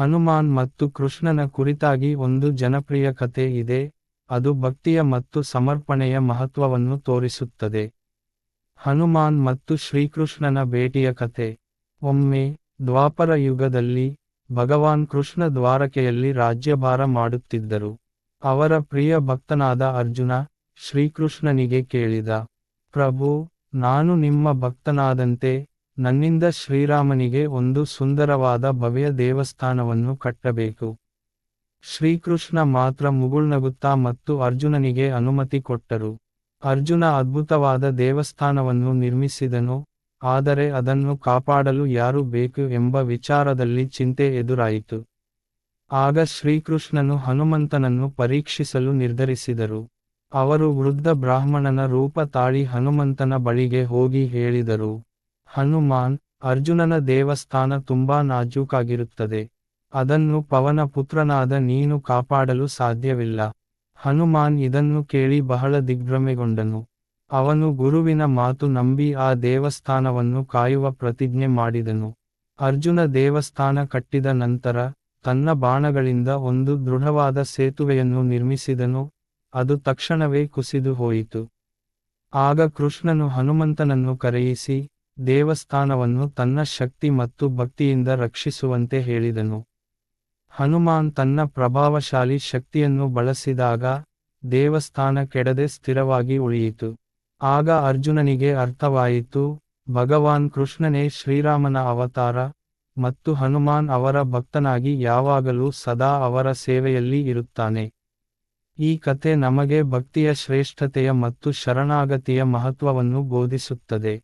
ಹನುಮಾನ್ ಮತ್ತು ಕೃಷ್ಣನ ಕುರಿತಾಗಿ ಒಂದು ಜನಪ್ರಿಯ ಕಥೆ ಇದೆ, ಅದು ಭಕ್ತಿಯ ಮತ್ತು ಸಮರ್ಪಣೆಯ ಮಹತ್ವವನ್ನು ತೋರಿಸುತ್ತದೆ. ಹನುಮಾನ್ ಮತ್ತು ಶ್ರೀಕೃಷ್ಣನ ಭೇಟಿಯ ಕತೆ ಒಮ್ಮೆ, ದ್ವಾಪರ ಯುಗದಲ್ಲಿ, ಭಗವಾನ್ ಕೃಷ್ಣ ದ್ವಾರಕೆಯಲ್ಲಿ ರಾಜ್ಯಭಾರ ಮಾಡುತ್ತಿದ್ದರು. ಅವರ ಪ್ರಿಯ ಭಕ್ತನಾದ ಅರ್ಜುನ, ಶ್ರೀಕೃಷ್ಣನಿಗೆ ಕೇಳಿದ, ಪ್ರಭು, ನಾನು ನಿಮ್ಮ ಭಕ್ತನಾದಂತೆ ನನ್ನಿಂದ ಶ್ರೀರಾಮನಿಗೆ ಒಂದು ಸುಂದರವಾದ ಭವ್ಯ ದೇವಸ್ಥಾನವನ್ನು ಕಟ್ಟಬೇಕು. ಶ್ರೀಕೃಷ್ಣ ಮಾತ್ರ ಮುಗುಳ್ನಗುತ್ತಾ ಮತ್ತು ಅರ್ಜುನನಿಗೆ ಅನುಮತಿ ಕೊಟ್ಟರು. ಅರ್ಜುನ ಅದ್ಭುತವಾದ ದೇವಸ್ಥಾನವನ್ನು ನಿರ್ಮಿಸಿದನು, ಆದರೆ ಅದನ್ನು ಕಾಪಾಡಲು ಯಾರು ಬೇಕು ಎಂಬ ವಿಚಾರದಲ್ಲಿ ಚಿಂತೆ ಎದುರಾಯಿತು. ಆಗ ಶ್ರೀಕೃಷ್ಣನು ಹನುಮಂತನನ್ನು ಪರೀಕ್ಷಿಸಲು ನಿರ್ಧರಿಸಿದರು. ಅವರು ವೃದ್ಧ ಬ್ರಾಹ್ಮಣನ ರೂಪ ತಾಳಿ ಹನುಮಂತನ ಬಳಿಗೆ ಹೋಗಿ ಹೇಳಿದರು. ಹನುಮಾನ್ ಅರ್ಜುನನ ದೇವಸ್ಥಾನ ತುಂಬಾ ನಾಜೂಕಾಗಿರುತ್ತದೆ. ಅದನ್ನು ಪವನ ಪುತ್ರನಾದ ನೀನು ಕಾಪಾಡಲು ಸಾಧ್ಯವಿಲ್ಲ. ಹನುಮಾನ್ ಇದನ್ನು ಕೇಳಿ ಬಹಳ ದಿಗ್ಭ್ರಮೆಗೊಂಡನು. ಅವನು ಗುರುವಿನ ಮಾತು ನಂಬಿ ಆ ದೇವಸ್ಥಾನವನ್ನು ಕಾಯುವ ಪ್ರತಿಜ್ಞೆ ಮಾಡಿದನು. ಅರ್ಜುನ ದೇವಸ್ಥಾನ ಕಟ್ಟಿದ ನಂತರ ತನ್ನ ಬಾಣಗಳಿಂದ ಒಂದು ದೃಢವಾದ ಸೇತುವೆಯನ್ನು ನಿರ್ಮಿಸಿದನು. ಅದು ತಕ್ಷಣವೇ ಕುಸಿದು ಹೋಯಿತು. ಆಗ ಕೃಷ್ಣನು ಹನುಮಂತನನ್ನು ಕರೆಯಿಸಿ ದೇವಸ್ಥಾನವನ್ನು ತನ್ನ ಶಕ್ತಿ ಮತ್ತು ಭಕ್ತಿಯಿಂದ ರಕ್ಷಿಸುವಂತೆ ಹೇಳಿದನು. ಹನುಮಾನ್ ತನ್ನ ಪ್ರಭಾವಶಾಲಿ ಶಕ್ತಿಯನ್ನು ಬಳಸಿದಾಗ ದೇವಸ್ಥಾನ ಕೆಡದೆ ಸ್ಥಿರವಾಗಿ ಉಳಿಯಿತು. ಆಗ ಅರ್ಜುನನಿಗೆ ಅರ್ಥವಾಯಿತು, ಭಗವಾನ್ ಕೃಷ್ಣನೇ ಶ್ರೀರಾಮನ ಅವತಾರ ಮತ್ತು ಹನುಮಾನ್ ಅವರ ಭಕ್ತನಾಗಿ ಯಾವಾಗಲೂ ಸದಾ ಅವರ ಸೇವೆಯಲ್ಲಿ ಇರುತ್ತಾನೆ. ಈ ಕಥೆ ನಮಗೆ ಭಕ್ತಿಯ ಶ್ರೇಷ್ಠತೆಯ ಮತ್ತು ಶರಣಾಗತಿಯ ಮಹತ್ವವನ್ನು ಬೋಧಿಸುತ್ತದೆ.